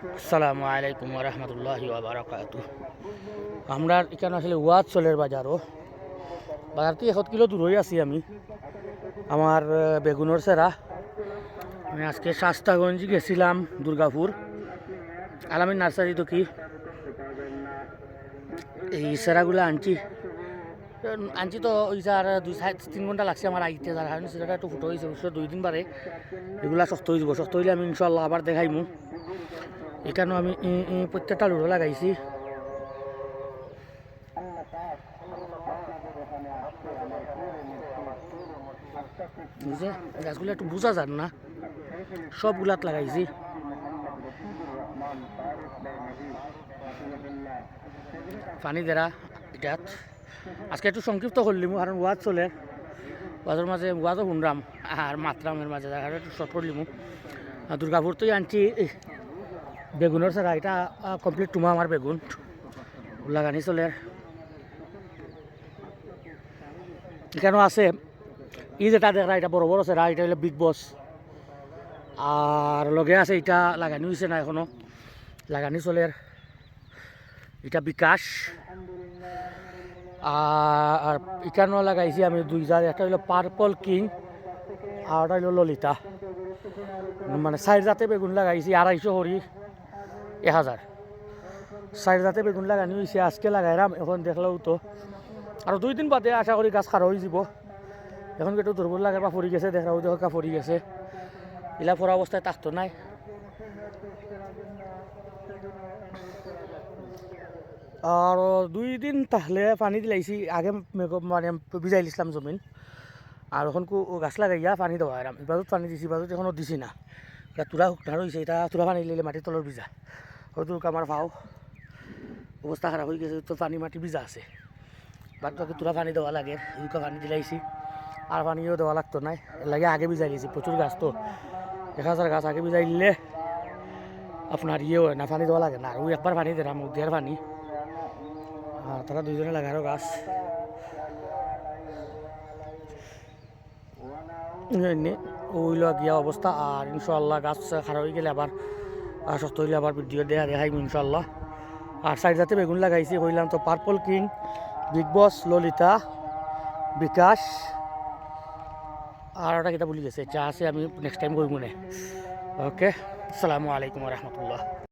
আসসালামু আলাইকুম রহমতুল্লাহি বারাকাতু আমরা এখানে আসলে ওয়াজ চলের বাজারও বাজার থেকে এত কিলো দূরই আছি আমি। আমার বেগুনের সেরা। আমি আজকে শাস্তাগঞ্জ গেছিলাম, দুর্গাপুর। আলামী নার্সারি তো কি? এই সেরাগুলো আনছি। আনছি তো ওই স্যার দুই তিন ঘণ্টা লাগছে আমার আইতে যার কারণে। সেটা একটু ফুটো হয়েছে দুই দিন বারে এগুলা শক্ত হয়ে যাব, শক্ত হইলে আমি ইনশাল্লাহ আবার দেখাইমু। এখানেও আমি প্রত্যেকটা লুড়ো লাগাইছি। বুঝছে গাছগুলো একটু বোঝা যান না, সবগুলাত লাগাইছি। পানি দেরা, এটাত। আজকে একটু সংক্ষিপ্ত করলিম কারণ ওয়াজ চলে। ওয়াজের মাঝে, ওয়াজও শুনরাম, আর মাত্রামের মাঝে একটু শর্ট করলিমু দুর্গাপুর তো আনছি বেগুনের ছাড়া এটা কমপ্লিট টুমা আমার বেগুন। লাগানি চলে। এখানেও আছে। ই যেটা দেখা এটা বড় বড় সেরা এটা বিগ বস আর লগে আছে এটা লাগানি হয়েছে না এখনও। লাগানি চলে। এটা বিকাশ। আর এখানেও লাগাইছি আমি দুই জাত একটা হলো পার্পল কিং আর একটা হলো ললিতা মানে চার জাতে বেগুন লাগাইছি আড়াইশো হরি এক হাজার চার জাতে বেগুন লাগানি হয়েছে আজকে লাগাইলাম এখন দেখলেও তো। আর দুই দিন বাদে আশা করি গাছ খারাপ হয়ে যাব। এখন একটু দুর্বল লাগে বা পড়ি গেছে দেখা পড়ি গেছে। ইলা পড়া অবস্থায় থাকতো নাই। আর দুই দিন তাহলে পানি দিলাইছি, আগে মানে ভিজাই দিছিলাম জমিন। আর এখন গাছ লাগাইয়া পানি দেওয়া এরাম এবারও পানি দিছি এবারও এখনও দিছি না। তুরা শুকনা রয়েছে এটা তুরা পানি দিলে মাটির তলর ভিজা। হয়তো আমার ভাও। অবস্থা খারাপ হয়ে গেছে তো পানি মাটি ভিজা আছে। বাদ বাকি তুরা পানি দেওয়া লাগে এইকা পানি দিলাইছি আর পানিও দেওয়া লাগতো নাই, লাগে আগে ভিজাই দিয়েছি প্রচুর গাছ তো এক হাজার গাছ আগে ভিজাই দিলে আপনার ইয়ে হয় না, পানি দেওয়া লাগে না। আর ওই একবার পানি দিলাম উদ্যার পানি। আর তারা দুইজনে লাগারও গাছ। এমনি ওইল গিয়া অবস্থা আর ইনশাল্লাহ গাছ খারাপ হয়ে গেলে আবার শক্ত হইলে আবার ভিডিও দেয়া দেখাইব ইনশাল্লাহ আর সাইড বেগুন লাগাইছি হইলাম তো purple king big boss Lalita, Bikash. আর ওটা কিতা বলি গেছে চা আছে, আমি নেক্সট টাইম করব না। ওকে আসসালামু আলাইকুম রহমতুল্লাহ।